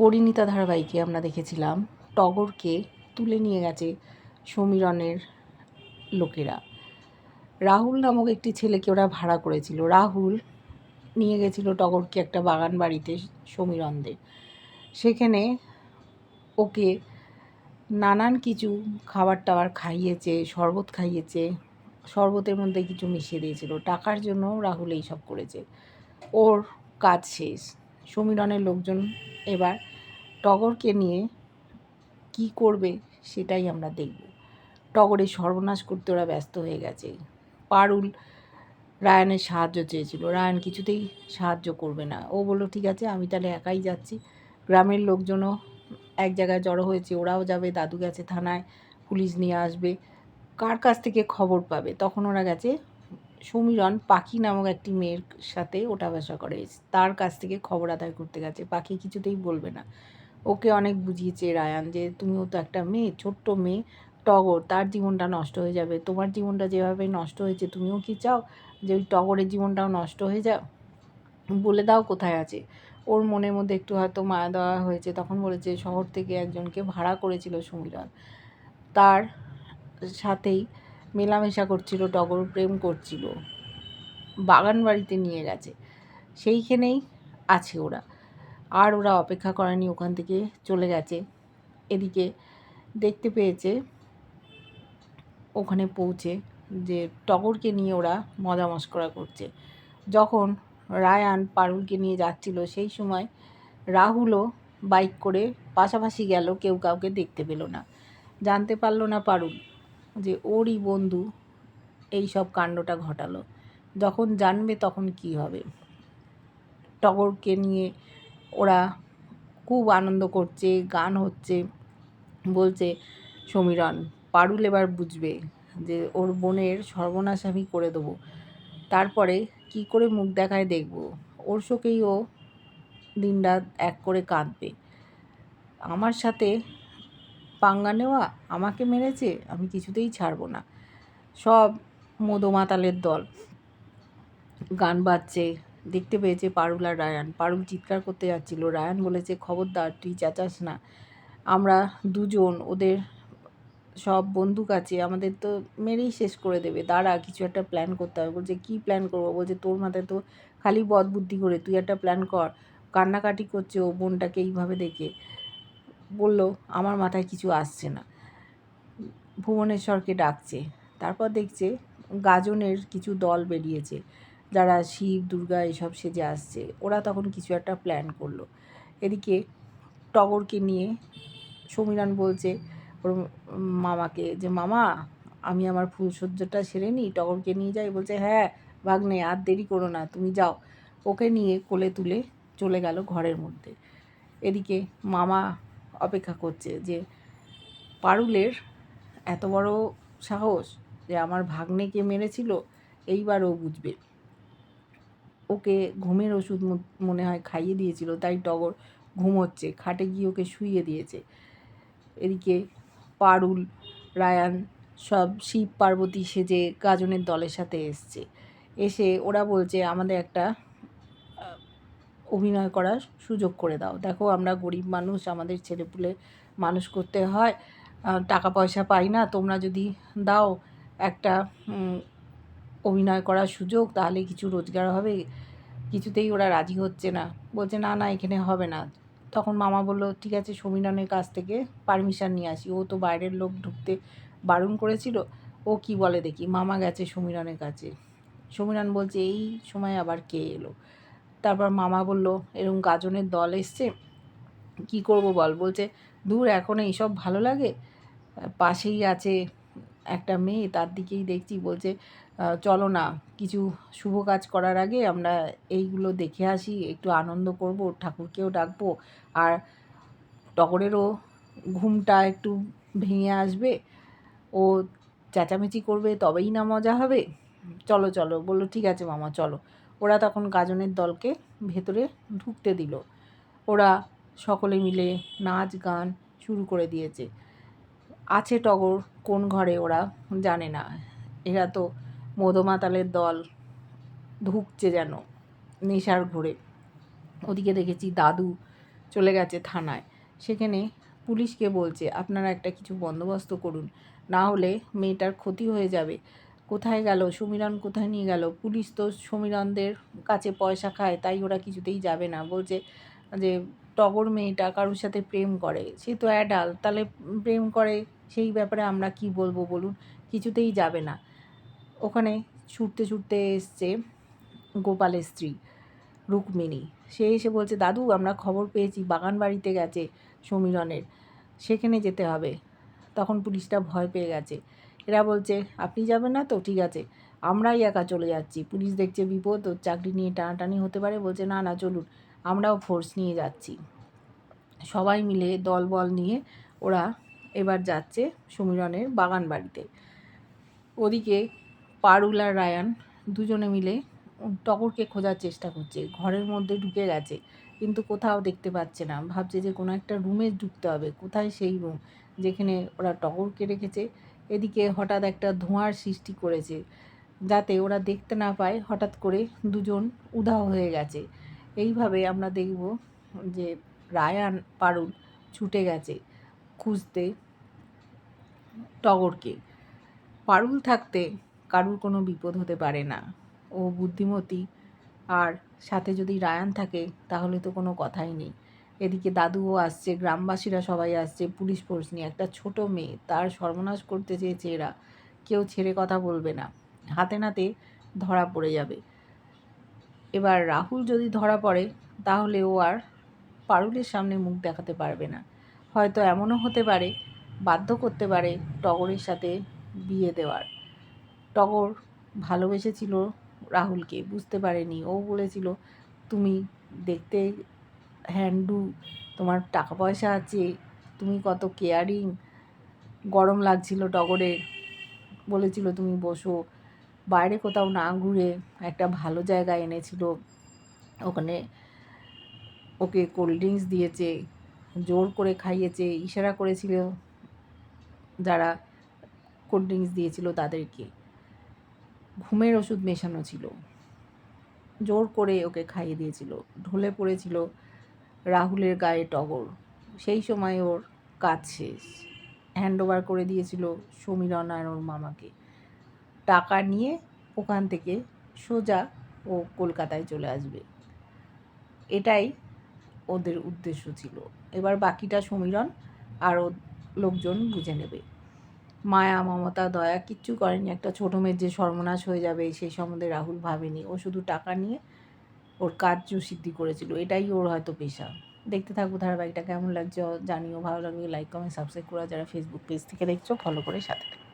পরিণীতা ধারাবাহিকে আমরা দেখেছিলাম। টগরকে তুলে নিয়ে গেছে সমীরণের লোকেরা। রাহুল নামক একটি ছেলেকে ওরা ভাড়া করেছিল। রাহুল নিয়ে গেছিল টগরকে একটা বাগান বাড়িতে সমীরণদের। সেখানে ওকে নানান কিছু খাবার টাবার খাইয়েছে, শরবত খাইয়েছে, শরবতের মধ্যে কিছু মিশিয়ে দিয়েছিল। টাকার জন্য রাহুল এই সব করেছে। ওর কাজ শেষ। সমীরণের লোকজন এবার টগরকে নিয়ে কি করবে সেটাই আমরা দেখব। টগরের সর্বনাশ করতে ওরা ব্যস্ত হয়ে গেছে। পারুল রায়ানের সাহায্য চেয়েছিল। রায়ান কিছুতেই সাহায্য করবে না। ও বলল, ঠিক আছে, আমি তাহলে একাই যাচ্ছি। গ্রামের লোকজনও এক জায়গায় জড়ো হয়েছে। ওরাও যাবে, দাদু গেছে থানায়, পুলিশ নিয়ে আসবে। কার কাছ থেকে খবর পাবে? তখন ওরা গেছে সমীরণ পাখি নামক একটি মেয়ের সাথে ওটা বসা করে। তার কাছ থেকে খবর আদায় করতে গেছে। পাখি কিছুতেই বলবে না। ওকে অনেক বুঝিয়েছে রায়ান যে তুমিও তো একটা মেয়ে, ছোট্ট মেয়ে, টগর, তার জীবনটা নষ্ট হয়ে যাবে। তোমার জীবনটা যেভাবে নষ্ট হয়েছে, তুমিও কি চাও যে ওই টগরের জীবনটাও নষ্ট হয়ে যাও বলে দাও কোথায় আছে। ওর মনের মধ্যে একটু হয়তো মায়া দেওয়া হয়েছে। তখন বলেছে শহর থেকে একজনকে ভাড়া করেছিল সমীরণ তার সাথেই মেলামেশা করছিল, টগর প্রেম করছিল। বাগান বাড়িতে নিয়ে গেছে। সেইখানেই আছে ওরা। আর ওরা অপেক্ষা করেনি, ওখান থেকে চলে গেছে। এদিকে দেখতে পেয়েছে, ওখানে পৌঁছে যে টগরকে নিয়ে ওরা মজা মস্করা করছে। যখন রায়ান পারুলকে নিয়ে যাচ্ছিল, সেই সময় রাহুলও বাইক করে পাশাপাশি গেল, কেউ কাউকে দেখতে পেল না। জানতে পারল না পারুল যে ওরই বন্ধু এই সব কাণ্ডটা ঘটালো। যখন জানবে তখন কি হবে? টগরকে নিয়ে ওরা খুব আনন্দ করছে, গান হচ্ছে, বলছে, সমীরণ, পারুল এবার বুঝবে যে ওর বোনের সর্বনাশ আমি করে দেবো। তারপরে কি করে মুখ দেখায় দেখব? ওর শোকেই ও দিনরাত এক করে কাঁদবে। আমার সাথে পাঙ্গা নেওয়া আমাকে মেরেছে, আমি কিছুতেই ছাড়বো না। সব মদমাতালের দল। গান বাজছে দেখতে পেয়েছে পারুল আর রায়ান। পারুল চিৎকার করতে যাচ্ছিল। রায়ান বলেছে, খবরদার, তুই চেঁচাস না। আমরা দুজন, ওদের সব বন্দুক আছে, আমাদের তো মেরেই শেষ করে দেবে। দাঁড়া, কিছু একটা প্ল্যান করতে হবে। বলছে, কী প্ল্যান করব? বলছে, তোর মাথায় তো খালি বদ বুদ্ধি করে, তুই একটা প্ল্যান কর। কান্নাকাটি করছে ও বোনটাকে এইভাবে দেখে। বলল, আমার মাথায় কিছু আসছে না। ভুবনেশ্বরকে ডাকছে। তারপর দেখছে, গাজনের কিছু দল বেরিয়েছে। যারা শিব, দুর্গা এসব সেজে আসছে, ওরা তখন কিছু একটা প্ল্যান করল। এদিকে টগরকে নিয়ে সমীরণ বলছে, ওর মামাকে যে, মামা, আমি আমার ফুলসজ্জাটা সেরে নিই? টগরকে নিয়ে যাই বলছে হ্যাঁ ভাগ্নে, আর দেরি করো না, তুমি যাও। ওকে নিয়ে কোলে তুলে চলে গেল ঘরের মধ্যে। এদিকে মামা অপেক্ষা করছে যে, পারুলের এত বড় সাহস যে, আমার ভাগ্নেকে মেরেছিল, এইবার ও বুঝবে। ওকে ঘুমের ওষুধ মনে হয় খাইয়ে দিয়েছিল, তাই টগর ঘুমোচ্ছে। খাটে গিয়ে ওকে শুইয়ে দিয়েছে। এদিকে পারুল, রায়ান সব শিব পার্বতী সেজে গাজনের দলের সাথে এসছে। এসে ওরা বলছে, আমাদের একটা অভিনয় করার সুযোগ করে দাও। দেখো, আমরা গরিব মানুষ, আমাদের ছেলেপুলে মানুষ করতে হয়। টাকা পয়সা পাই না, তোমরা যদি দাও একটা অভিনয় করার সুযোগ, তাহলে কিছু রোজগার হবে। কিছুতেই ওরা রাজি হচ্ছে না। বলছে, না না, এখানে হবে না। তখন মামা বলল, ঠিক আছে সমীরণের কাছ থেকে পারমিশন নিয়ে আসি। ও তো বাইরের লোক ঢুকতে বারণ করেছিল। ও কি বলে দেখি, মামা গেছে সমীরণের কাছে। সমীরণ বলছে, এই সময় আবার কে এলো? তারপর মামা বলল, এরকম গাজনের দল এসছে, কি করব বল? বলছে, দূর, এখন এইসব ভালো লাগে? পাশেই আছে একটা মেয়ে তার দিকেই দেখছি বলছে চলো না, কিছু শুভ কাজ করার আগে আমরা এইগুলো দেখে আসি, একটু আনন্দ করব, ঠাকুরকেও ডাকবো। আর টগরেরও ঘুমটা একটু ভেঙে আসবে, ও চেঁচামেচি করবে, তবেই না মজা হবে? চলো চলো। বলল, ঠিক আছে মামা, চলো। ওরা তখন গাজনের দলকে ভেতরে ঢুকতে দিল। ওরা সকলে মিলে নাচ গান শুরু করে দিয়েছে। আছে টগর, কোন ঘরে ওরা জানে না। এরা তো মধুমাতালের দল ঢুকছে যেন নেশার ঘোরে। ওদিকে দেখেছি দাদু চলে গেছে থানায়। সেখানে পুলিশকে বলছে, আপনারা একটা কিছু বন্দোবস্ত করুন, না হলে মেয়েটার ক্ষতি হয়ে যাবে। কোথায় গেল? সমীরণ কোথায় নিয়ে গেল? পুলিশ তো সমীরণদের কাছে পয়সা খায়, তাই ওরা কিছুতেই যাবে না। বলছে যে, টগর মেয়েটা কারোর সাথে প্রেম করে, সে তো অ্যাডাল তাহলে প্রেম করে সেই ব্যাপারে আমরা কি বলব বলুন? কিছুতেই যাবে না। ওখানে ছুটতে ছুটতে এসছে গোপালের স্ত্রী, রুক্মিণী। সে এসে বলছে, দাদু, আমরা খবর পেয়েছি, বাগান বাড়িতে গেছে সমীরণের, সেখানে যেতে হবে। তখন পুলিশটা ভয় পেয়ে গেছে। এরা বলছে, আপনি যাবেন না তো? ঠিক আছে, আমরাই একা চলে যাচ্ছি। পুলিশ দেখছে বিপদ, ওর চাকরি নিয়ে টানাটানি হতে পারে, বলছে, না না, চলুন, আমরাও ফোর্স নিয়ে যাচ্ছি। সবাই মিলে দল বল নিয়ে ওরা এবার যাচ্ছে সমীরণের বাগান বাড়িতে। ওদিকে পারুল আর রায়ান দুজনে মিলে টগরকে খোঁজার চেষ্টা করছে। ঘরের মধ্যে ঢুকে গেছে, কিন্তু কোথাও দেখতে পাচ্ছে না। ভাবছে যে কোনো একটা রুমে ঢুকতে হবে। কোথায় সেই রুম যেখানে ওরা টগরকে রেখেছে? এদিকে হঠাৎ একটা ধোঁয়ার সৃষ্টি করেছে, যাতে ওরা দেখতে না পায়। হঠাৎ করে দুজন উধাও হয়ে গেছে। এইভাবে আমরা দেখব যে রায়ান, পারুল ছুটে গেছে। খুঁজতে টগরকে। পারুল থাকতে কারুর কোনো বিপদ হতে পারে না। ও বুদ্ধিমতী, আর সাথে যদি রায়ান থাকে, তাহলে তো কোনো কথাই নেই। এদিকে দাদুও আসছে, গ্রামবাসীরা সবাই আসছে, পুলিশ ফোর্স নিয়ে। একটা ছোট মেয়ে, তার সর্বনাশ করতে চেয়েছে এরা। কেউ ছেড়ে কথা বলবে না। হাতে নাতে ধরা পড়ে যাবে। এবার রাহুল যদি ধরা পড়ে, তাহলে ও আর পারুলের সামনে মুখ দেখাতে পারবে না। হয়তো এমনও হতে পারে, বাধ্য করতে পারে টগরের সাথে বিয়ে দেওয়ার। টগর ভালোবেসেছিল রাহুলকে, বুঝতে পারেনি। ও বলেছিল, তুমি দেখতে হ্যান্ডু, তোমার টাকা পয়সা আছে, তুমি কত কেয়ারিং, গরম লাগছিল টগরের। বলেছিল, তুমি বসো। বাইরে কোথাও না ঘুরে একটা ভালো জায়গায় এনেছিল। ওখানে ওকে কোল্ড ড্রিঙ্কস দিয়েছে জোর করে খাইয়েছে, ইশারা করেছিল যারা কোল্ড ড্রিঙ্কস দিয়েছিল তাদেরকে। ঘুমের ওষুধ মেশানো ছিল। জোর করে ওকে খাইয়ে দিয়েছিল। ঢলে পড়েছিল রাহুলের গায়ে টগর। সেই সময় ওর কাজ শেষ। হ্যান্ড ওভার করে দিয়েছিল সমীরণ আর ওর মামাকে। টাকা নিয়ে ওখান থেকে সোজা ও কলকাতায় চলে আসবে। এটাই ওদের উদ্দেশ্য ছিল। এবার বাকিটা সমীরণ, আরও লোকজন বুঝে নেবে। মায়া, মমতা, দয়া কিচ্ছু করেনি একটা ছোটো মেয়ের যে সর্বনাশ হয়ে যাবে, সেই সম্বন্ধে রাহুল ভাবেনি। ও শুধু টাকা নিয়ে ওর কাজ সিদ্ধি করেছিল। এটাই ওর হয়তো পেশা। দেখতে থাকব ধারাবাহিকটা কেমন লাগছে, জানিও। ভালো লাগবে লাইক কমেন্ট সাবস্ক্রাইব করা। যারা ফেসবুক পেজ থেকে দেখছ ফলো করে সাথে।